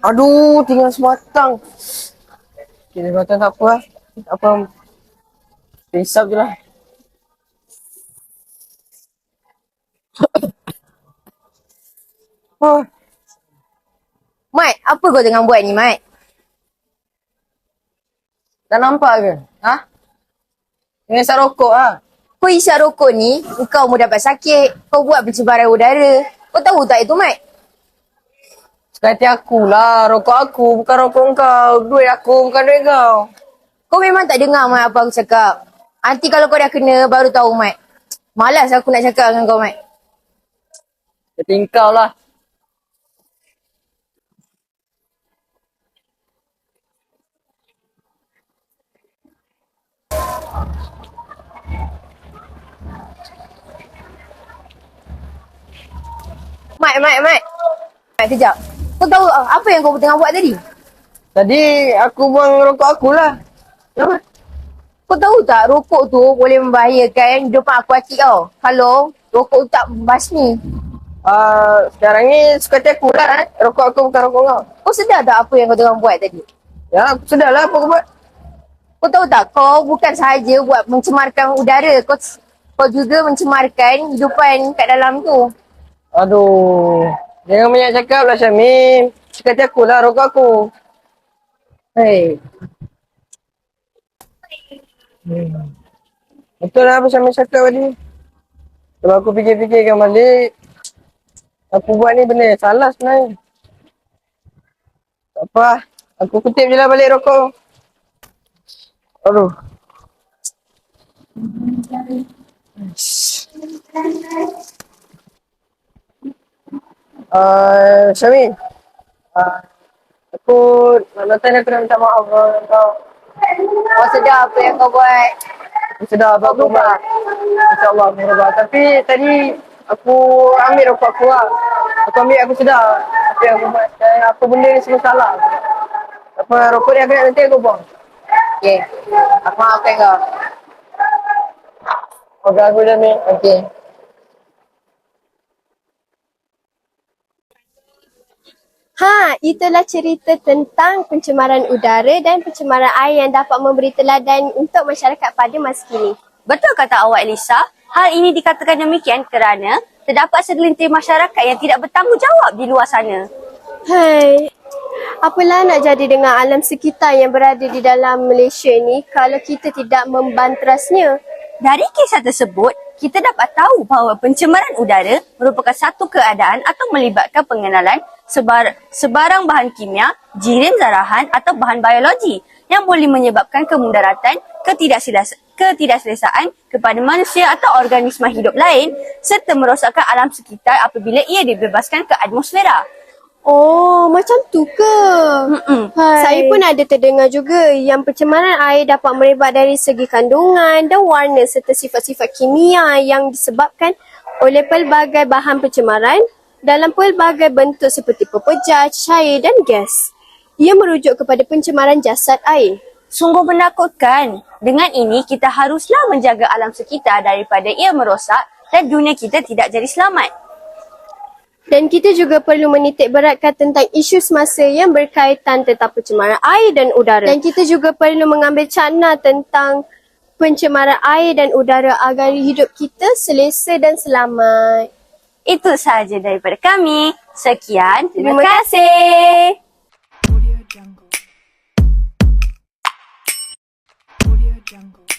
Aduh, tinggal sebatang. Okay, sebatang tak apa lah. Tak apa. Pisap je lah. oh. Mat, apa kau tengah buat ni, Mat? Tak nampak ke? Hah? Dengan isap rokok lah. Kau isap rokok ni, kau mau dapat sakit. Kau buat pencemaran udara. Kau tahu tak itu, Mat? Suka hati aku lah. Rokok aku bukan rokok kau. Duit aku bukan duit kau. Kau memang tak dengar, Mat, apa aku cakap. Nanti kalau kau dah kena, baru tahu, Mat. Malas aku nak cakap dengan kau, Mat. Jadi kau lah. Mat, Mat, Mat. Mat, kejap. Kau tahu ah, apa yang kau tengah buat tadi? Tadi aku buang rokok aku lah. Kenapa? Kau tahu tak rokok tu boleh membahayakan hidup aku hati kau. Kalau rokok tak basmi. Uh, sekarang ni suka hati aku lah. eh. Rokok aku bukan rokok kau. Kau sedar tak apa yang kau tengah buat tadi? Ya, aku sedar lah apa aku buat. Kau tahu tak kau bukan sahaja buat mencemarkan udara. Kau kau juga mencemarkan hidupan kat dalam tu. Aduh. Jangan banyak cakap lah Syamim. Hati aku lah rokok aku. Hei. Hmm. Betul lah apa Syamim cakap tadi. Kalau aku fikir-fikirkan balik. Aku buat ni benda salah sebenarnya. Tak apa. Aku kutip je lah balik rokok. Aduh. Uh, Syamim. Uh, aku nak datang aku nak minta maaf kau. Kau sedar apa yang kau buat. Aku sedar apa aku buat. InsyaAllah aku berubah. Tapi tadi aku ambil rokok aku lah. Aku ambil aku sedar apa yang aku buat. Dan apa benda ni semua salah. Apa rokok ni aku nak nanti aku buang. Okay. Aku maafkan kau. Okey aku dah ambil. Okay. Ha, itulah cerita tentang pencemaran udara dan pencemaran air yang dapat memberi teladan untuk masyarakat pada masa kini. Betul kata awak Elisa, hal ini dikatakan demikian kerana terdapat segelintir masyarakat yang tidak bertanggungjawab di luar sana. Hai, apalah nak jadi dengan alam sekitar yang berada di dalam Malaysia ni kalau kita tidak membanterasnya? Dari kisah tersebut, kita dapat tahu bahawa pencemaran udara merupakan satu keadaan atau melibatkan pengenalan sebar, sebarang bahan kimia, jirim zarahan atau bahan biologi yang boleh menyebabkan kemudaratan, ketidakselesa, ketidakselesaan kepada manusia atau organisma hidup lain serta merosakkan alam sekitar apabila ia dibebaskan ke atmosfera. Oh, macam tu ke? Mm-mm. Hai. Saya pun ada terdengar juga yang pencemaran air dapat merebak dari segi kandungan dan warna serta sifat-sifat kimia yang disebabkan oleh pelbagai bahan pencemaran dalam pelbagai bentuk seperti pepejah, cair dan gas. Ia merujuk kepada pencemaran jasad air. Sungguh menakutkan. Dengan ini, kita haruslah menjaga alam sekitar daripada ia merosak dan dunia kita tidak jadi selamat. Dan kita juga perlu menitik beratkan tentang isu semasa yang berkaitan tentang pencemaran air dan udara. Dan kita juga perlu mengambil cakna tentang pencemaran air dan udara agar hidup kita selesa dan selamat. Itu sahaja daripada kami. Sekian. Terima, Terima kasih. Audio Jungle. Audio Jungle.